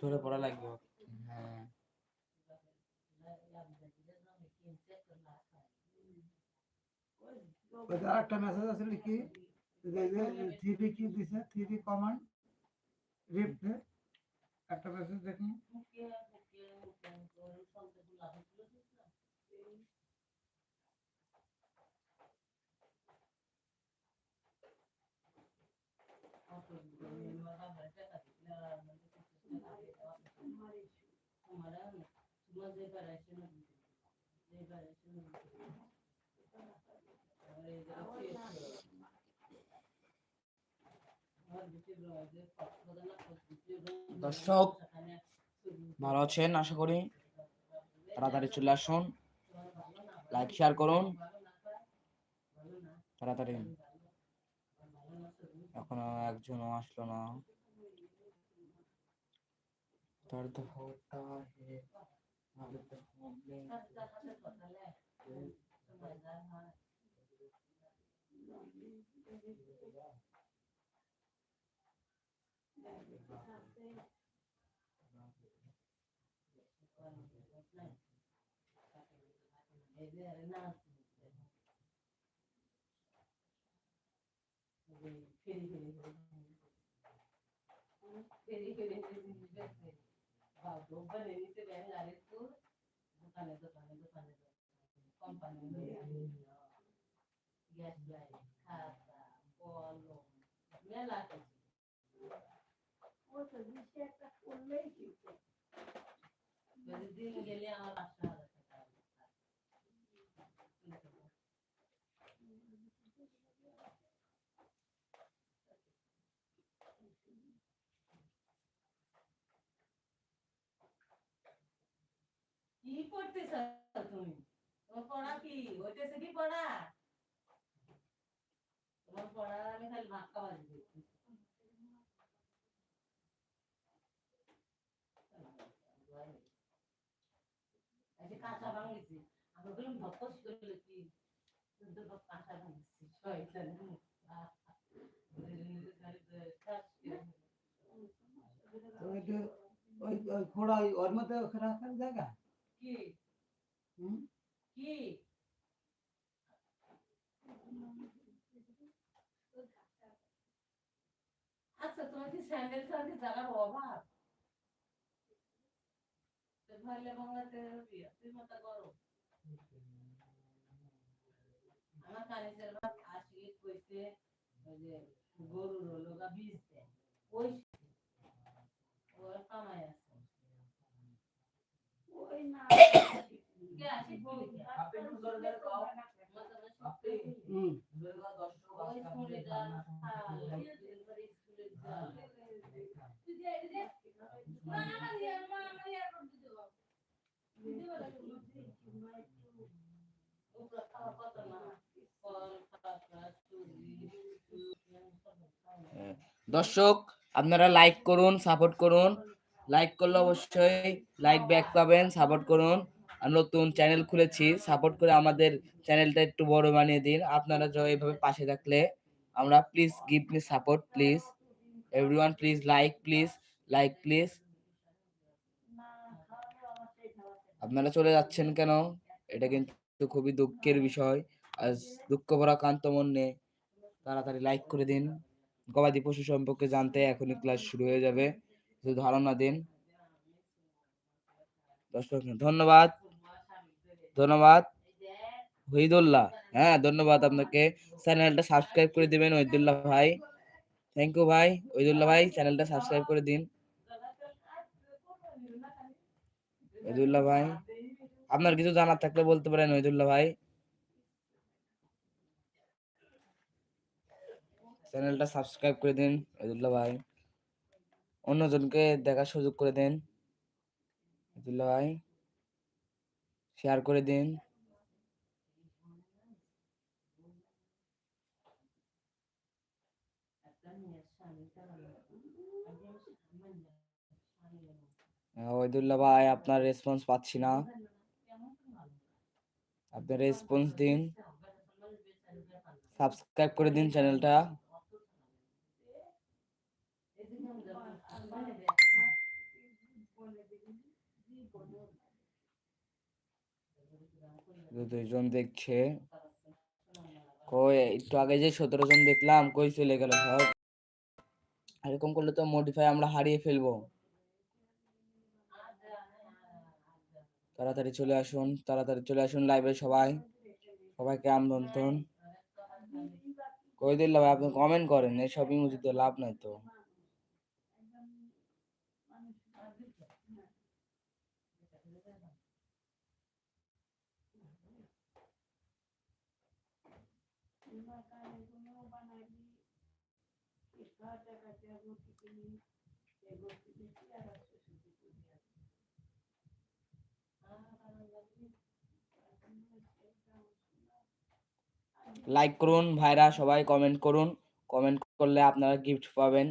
ধরে পড়া লাগবে হ্যাঁ ওই যে আরেকটা মেসেজ আছে কি যে থ্রি কি দিছে থ্রি কমান্ড রিপ্লে একটা মেসেজ দেখুন দর্শক ভালো আছেন আশা করি। তাড়াতাড়ি চলে আসুন। লাইক শেয়ার করুন। তাড়াতাড়ি। এখনও একজনও আসলো না। दर्द होता है दर्द होने फिर फिर फिर फिर দিন গেলে আমার পাঁচশো করতেছ তুমি তোমার পড়া কি হইতেছে কি পড়া তোমার পড়া আমি কাঁচা কাঁচা খোড়া ওর মধ্যে রাখার জায়গা কি? কি? আচ্ছা তোমার কি স্যান্ডেল সার্ভিস জায়গার অভাব? ভাইলে বাংলাতে তুই মাথা করো আমার কানিসের বাপ আসি কইছে ওই যে গরুর হলো গা বীজ দেয়। ওই ওর কামাই আছে। দর্শক আপনারা লাইক করুন সাপোর্ট করুন। লাইক করলে অবশ্যই লাইক ব্যাক পাবেন সাপোর্ট করুন। নতুন চ্যানেল খুলেছি সাপোর্ট করে আমাদের চ্যানেলটা একটু বড় বানিয়ে দিন। আপনারা এইভাবে পাশে থাকলে আমরা please give me support please everyone please like please like please আপনারা চলে যাচ্ছেন কেন? এটা কিন্তু খুবই দুঃখের বিষয়। আজ দুঃখ ভরা কান্ত মনে তাড়াতাড়ি লাইক করে দিন। গবাদি পশু সম্পর্কে জানতে এখনই ক্লাস শুরু হয়ে যাবে। কিছু ধারণা দিন। দর্শক, ধন্যবাদ। ধন্যবাদ। ওহিদুল্লাহ হ্যাঁ ধন্যবাদ আপনাকে। চ্যানেলটা সাবস্ক্রাইব করে দিবেন ওহিদুল্লাহ ভাই। থ্যাংক ইউ ভাই। ওহিদুল্লাহ ভাই, চ্যানেলটা সাবস্ক্রাইব করে দিন। ওহিদুল্লাহ ভাই, আপনার কিছু জানার থাকলে বলতে পারেন ওহিদুল্লাহ ভাই। চ্যানেলটা সাবস্ক্রাইব করে দিন ওহিদুল্লাহ ভাই। অন্যজনকে দেখার সুযোগ করে দেন। ভাই শেয়ার করে দিন। ওহিদুল্লাহ ভাই, আপনার রেসপন্স পাচ্ছি না। আপনি রেসপন্স দিন। সাবস্ক্রাইব করে দিন চ্যানেলটা দুইজন দেখছে। কই, একটু আগে যে সতেরো জন দেখলাম, কই চলে গেল সব? এরকম করলে তো মডিফাই আমরা হারিয়ে ফেলব। তাড়াতাড়ি চলে আসুন, তাড়াতাড়ি চলে আসুন লাইভে সবাই। সবাইকে আমন্ত্রণ। কই দিল ভাই, আপনি কমেন্ট করেন, এসব ইমোজিতে লাভ নাই তো। লাইক করুন, ভাইরা সবাই কমেন্ট করুন। কমেন্ট করলে আপনারা গিফট পাবেন।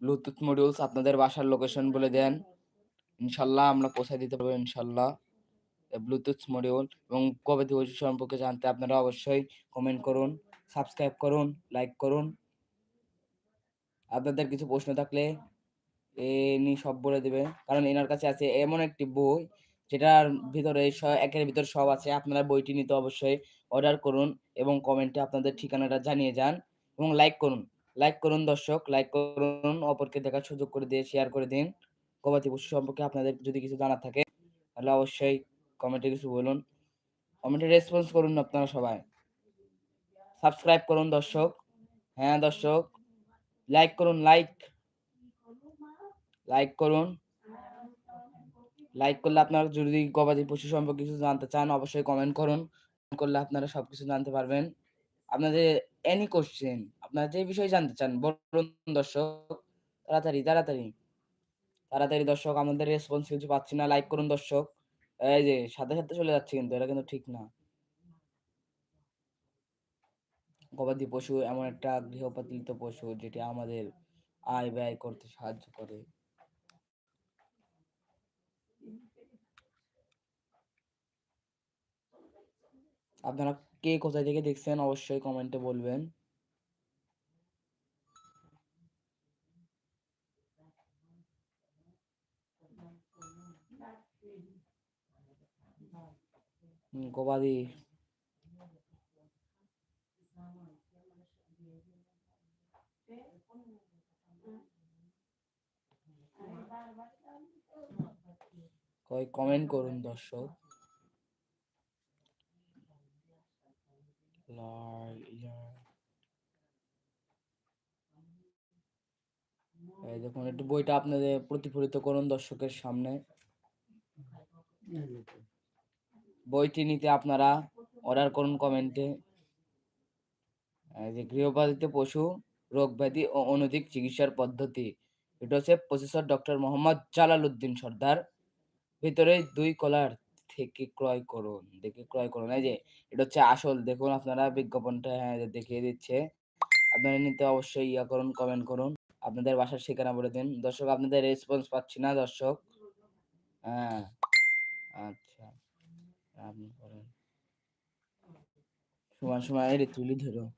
ব্লুটুথ মডিউলস আপনাদের বাসার লোকেশন বলে দেন। ইনশাল্লাহ আমরা পৌঁছে দিতে পারব, ইনশাল্লাহ। ব্লুটুথ মডিউল এবং কবে দিবস সম্পর্কে জানতে আপনারা অবশ্যই কমেন্ট করুন। সাবস্ক্রাইব করুন, লাইক করুন। আপনাদের কিছু প্রশ্ন থাকলে এনি সব বলে দেবে। কারণ এনার কাছে আছে এমন একটি বই, যেটার ভিতরে একের ভিতর সব আছে। আপনারা বইটি নিতে অবশ্যই অর্ডার করুন এবং কমেন্টে আপনাদের ঠিকানাটা জানিয়ে যান এবং লাইক করুন। লাইক করুন দর্শক লাইক করুন, অপরকে দেখার সুযোগ করে দিয়ে শেয়ার করে দিন। গবাদি পশু সম্পর্কে আপনাদের যদি কিছু জানার থাকে, তাহলে অবশ্যই কমেন্টে কিছু বলুন। কমেন্টে রেসপন্স করুন আপনারা সবাই। সাবস্ক্রাইব করুন দর্শক। হ্যাঁ দর্শক। লাইক করুন, লাইক। লাইক করুন। লাইক করলে আপনারা যদি গবাদি পশু সম্পর্কে কিছু জানতে চান, অবশ্যই কমেন্ট করুন। করলে আপনারা সবকিছু জানতে পারবেন। আপনাদের এনি কোশ্চেন আপনারা যে বিষয়ে জানতে চান, বলুন দর্শক। তাড়াতাড়ি তাড়াতাড়ি। তাড়াতাড়ি দর্শক, আমাদের রেসপন্স কিছু পাচ্ছি না। লাইক করুন দর্শক। এই যে, সাথে সাথে চলে যাচ্ছে কিন্তু, এটা কিন্তু ঠিক না। গবাদি পশু এমন একটা গৃহপালিত পশু যেটি আমাদের আয় ব্যয় করতে সাহায্য করে। আপনারা কে কোথায় থেকে দেখছেন অবশ্যই কমেন্টে বলবেন। গবাদি কয় কমেন্ট করুন দর্শক। এই দেখুন, একটু বইটা আপনাদের প্রতিফলিত করুন দর্শকের সামনে। বইটি নিতে আপনারা অর্ডার করুন কমেন্টে এই যে গৃহপালিত পশু রোগ ব্যাধি ও অনধিক চিকিৎসার পদ্ধতি। এটা হচ্ছে প্রফেসর ডক্টর মোহাম্মদ জালাল উদ্দিন সর্দার। ভিতরে দুই কলার থেকে ক্রয় করুন, দেখে ক্রয় করুন। এই যে, এটা হচ্ছে আসল, দেখুন আপনারা বিজ্ঞাপনটা হ্যাঁ দেখিয়ে দিচ্ছে। আপনারা নিতে অবশ্যই ইয়া করুন কমেন্ট করুন। আপনাদের বাসার ঠিকানা বলে দিন। দর্শক, আপনাদের রেসপন্স পাচ্ছি না, দর্শক। হ্যাঁ আচ্ছা। আপনি করেন। সময় সময় তুলি ধরো।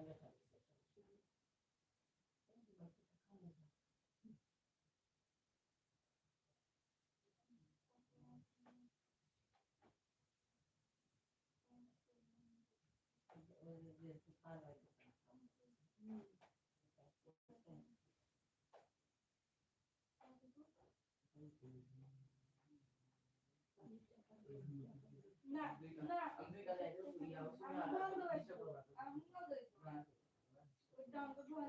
那那。那 ওই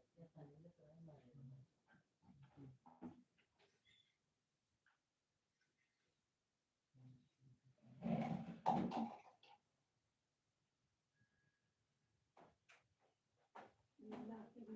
না শুনি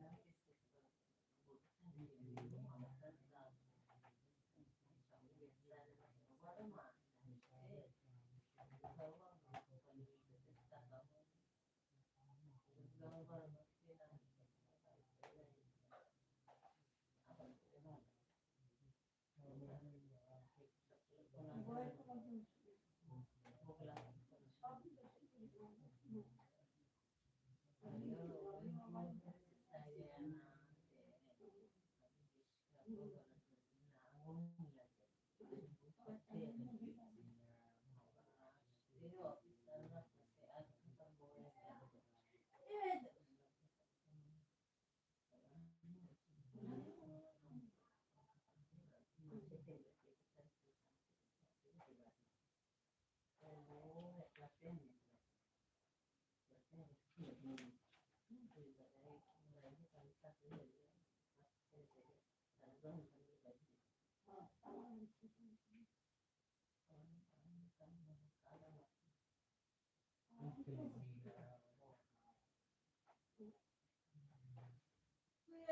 Where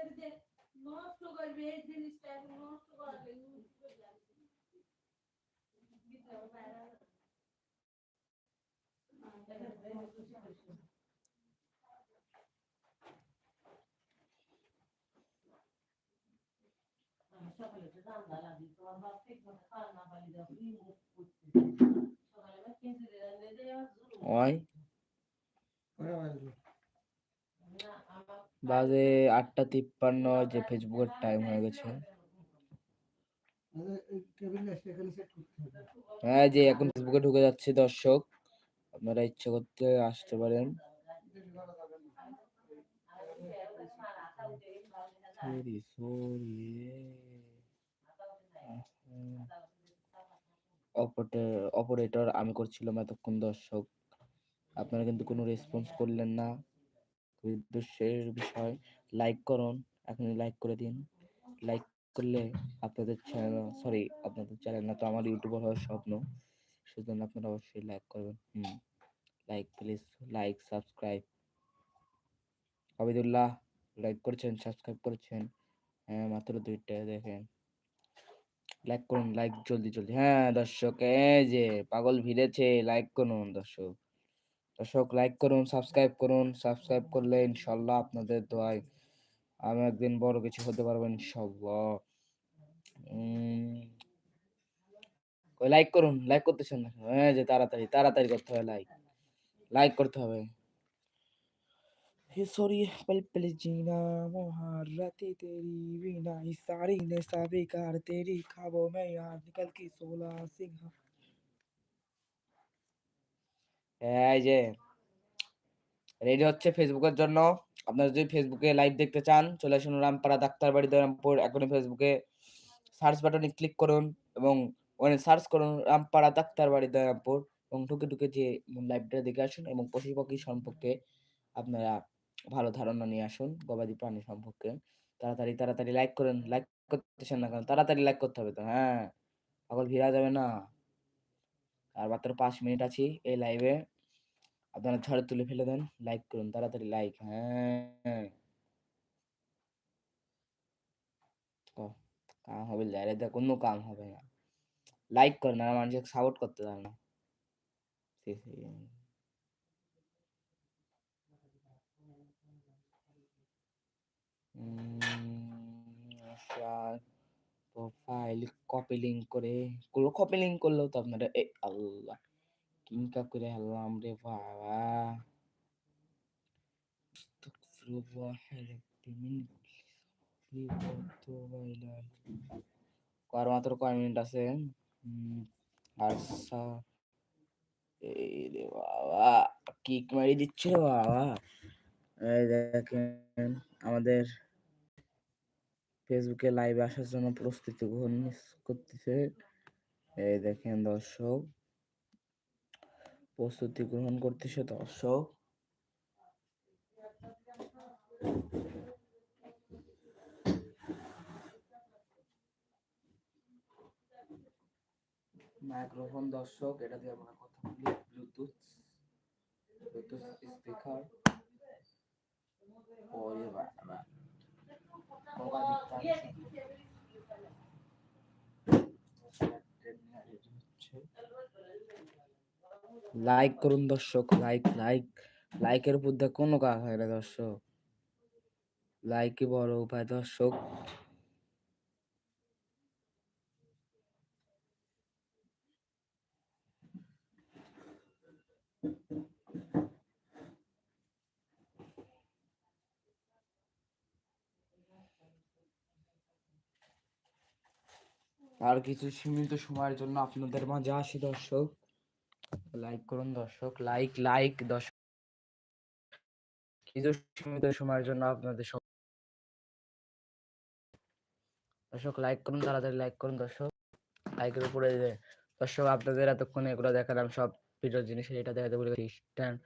is it? Most of our way, then start most of our way. বাজে আটটা তিপ্পান্ন, যে ফেসবুকের টাইম হয়ে গেছে। হ্যাঁ যে এখন ফেসবুকে ঢুকে যাচ্ছে দর্শক, আপনারা ইচ্ছে করতে আসতে পারেন। সরি সরি অপারেটর, আমি করছিলাম এতক্ষণ দর্শক। আপনারা কিন্তু কোনো রেসপন্স করলেন না। খুবই দুঃখের বিষয়। লাইক করুন, এখনই লাইক করে দিন। লাইক করলে আপনাদের চ্যানেল সরি আপনাদের চ্যানেল না, তো আমার ইউটিউবার হওয়ার স্বপ্ন। সেজন্য আপনারা অবশ্যই লাইক করবেন। হুম like please like subscribe Abidullah like করেছেন সাবস্ক্রাইব করেছেন। হ্যাঁ মাত্র দুইটা, দেখেন। লাইক করুন লাইক জলদি জলদি হ্যাঁ দর্শক, এই যে পাগল ভিড়েছে লাইক করুন দর্শক। দর্শক লাইক করুন সাবস্ক্রাইব করুন। সাবস্ক্রাইব করলে ইনশাল্লাহ আপনাদের দোয়ায় আমি একদিন বড় কিছু হতে পারব ইনশাল্লাহ। লাইক করুন লাইক করতেছেন না। হ্যাঁ যে তাড়াতাড়ি তাড়াতাড়ি করতে হবে লাইক লাইক করতে হবে। ये सॉरी पल पल जीना मुहारती तेरी बिना इस सारी ने बेकार तेरी ख्वाबों में यार निकल की सोला सिंह এই যে রেডি হচ্ছে ফেসবুকের জন্য আপনারা যদি ফেসবুকে লাইভ দেখতে চান চলে আসুন রামপাড়া ডাক্তার বাড়ি রামপুর এখনই ফেসবুকে সার্চ বাটনে ক্লিক করুন এবং ওখানে সার্চ করুন রামপাড়া ডাক্তার বাড়ি রামপুর এবং ঢুকে ঢুকে যে লাইভটা দেখে আসুন এবং পশু পাখি সম্পর্কে আপনারা ভালো ধারণা নিয়ে আসুন গবাদি প্রাণী সম্পর্কে। তাড়াতাড়ি তাড়াতাড়ি লাইক করেন লাইক করতেছেন না কারণ তাড়াতাড়ি লাইক করতে হবে তো হ্যাঁ? পাগল ভিড়া যাবে না। আর মাত্র পাঁচ মিনিট আছি এই লাইভে আপনারা ঝড়ে তুলে ফেলে দেন লাইক করুন, তাড়াতাড়ি লাইক হ্যাঁ। কাম হবে লাইরে কোনো কাম হবে না। লাইক করেন, আর মানুষকে সাপোর্ট করতে দেন না। সি। প্রোফাইল কপি লিঙ্ক করে কপি লিঙ্ক করলেও তো আপনারা, এ আল্লাহ কিংকা করে হারলাম রে বাবা। আর মাত্র কয় মিনিট আছে? আচ্ছা। এই রে বাবা কিক মারি দিচ্ছে বাবা। এই দেখেন, আমাদের ফেসবুকে লাইভে আসার জন্য প্রস্তুতি গ্রহণ করতেছে। এই দেখেন দর্শক। প্রস্তুতি গ্রহণ করতেছে দর্শক। মাইক্রোফোন দর্শক, এটা দিয়ে আমরা কথা বলি ব্লুটুথ ব্লুটুথ স্পিকার ওরে বাবা লাইক করুন দর্শক লাইক লাইক লাইকের উপর কোনো কাজ হয় না দর্শক। লাইকই বড় উপায় দর্শক। আর কিছু সীমিত সময়ের জন্য আপনাদের মাঝে আসি, দর্শক। লাইক করুন, দর্শক। লাইক লাইক দর্শক। কিছু সীমিত সময়ের জন্য আপনাদের দর্শক লাইক করুন, তাড়াতাড়ি লাইক করুন, দর্শক। লাইকের উপরে দর্শক, আপনাদের এতক্ষণ এগুলো দেখালাম, সব ভিডিও জিনিস এটা দেখাতে বলে স্ট্যান্ড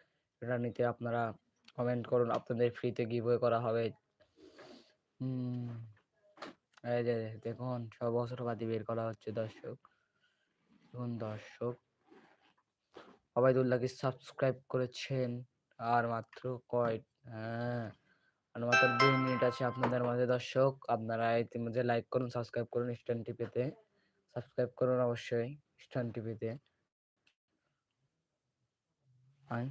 এটা নিতে আপনারা কমেন্ট করুন, আপনাদের ফ্রিতে গিভওয়ে করা হবে। হুম এই যে দেখুন সব বছরবাদী বের করা হচ্ছে দর্শক। দেখুন দর্শক অবায়দুল্লাহকে সাবস্ক্রাইব করেছেন, আর মাত্র কয় হ্যাঁ আর মাত্র দুই মিনিট আছে আপনাদের মাঝে দর্শক। আপনারা ইতিমধ্যে লাইক করুন সাবস্ক্রাইব করুন স্ট্যান্ড টিভিতে সাবস্ক্রাইব করুন অবশ্যই স্ট্যান্ড টিভিতে আয়।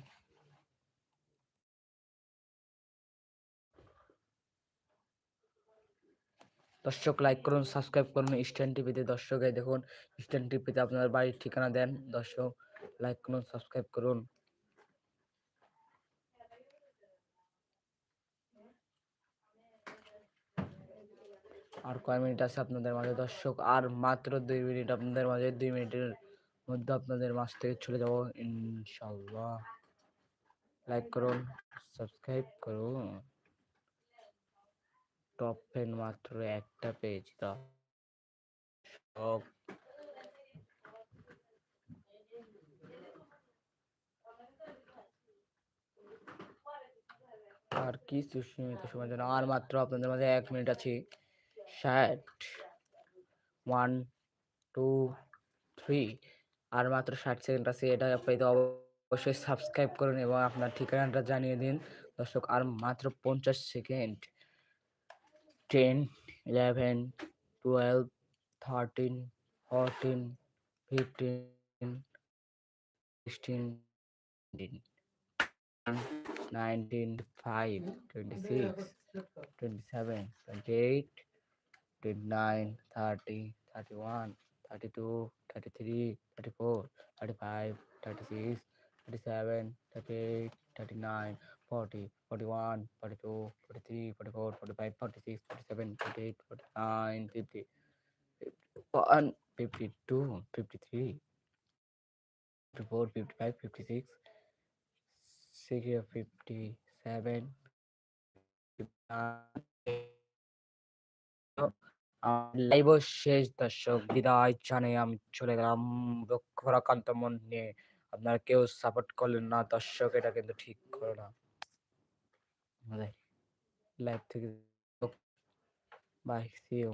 দর্শক লাইক করুন সাবস্ক্রাইব করুন স্ট্যান্ড টিভিতে দর্শক দেখুন। স্ট্যান্ড টিভিতে আপনার বাড়ির ঠিকানা দেন, দর্শক লাইক করুন সাবস্ক্রাইব করুন। আর কয় মিনিট আছে আপনাদের মাঝে দর্শক, আর মাত্র দুই মিনিট আপনাদের মাঝে, দুই মিনিটের মধ্যে আপনাদের মাঝ থেকে চলে যাব, ইনশাল্লাহ। লাইক করুন সাবস্ক্রাইব করুন। টপ টেন মাত্র একটা পেজ দর্শক আর কি সুসীমিত সময় জন্য, আর মাত্র আপনাদের মাঝে এক মিনিট আছে। ষাট ওয়ান টু থ্রি আর মাত্র ষাট সেকেন্ড আছে, এটা পেতে অবশ্যই সাবস্ক্রাইব করুন এবং আপনার ঠিকানাটা জানিয়ে দিন। দর্শক, আর মাত্র পঞ্চাশ সেকেন্ড 10 11 12 13 14 15 16 19 5 26 27 28 29 30 31 32 33 34 35 36 37 38 39 40, 41, 42, 43, 44, 45, 46, 47, 48, 49, 50, 51, 52, 53, 54, 55, 56, 60, 57, লাইভ শেষ দর্শক বিদায় জানে আমি চলে গেলাম রক্ষরাকান্ত মন নিয়ে। আপনারা কেউ সাপোর্ট করলেন না দর্শক এটা কিন্তু ঠিক করো না। লাইভ থেকে বাই সি ইউ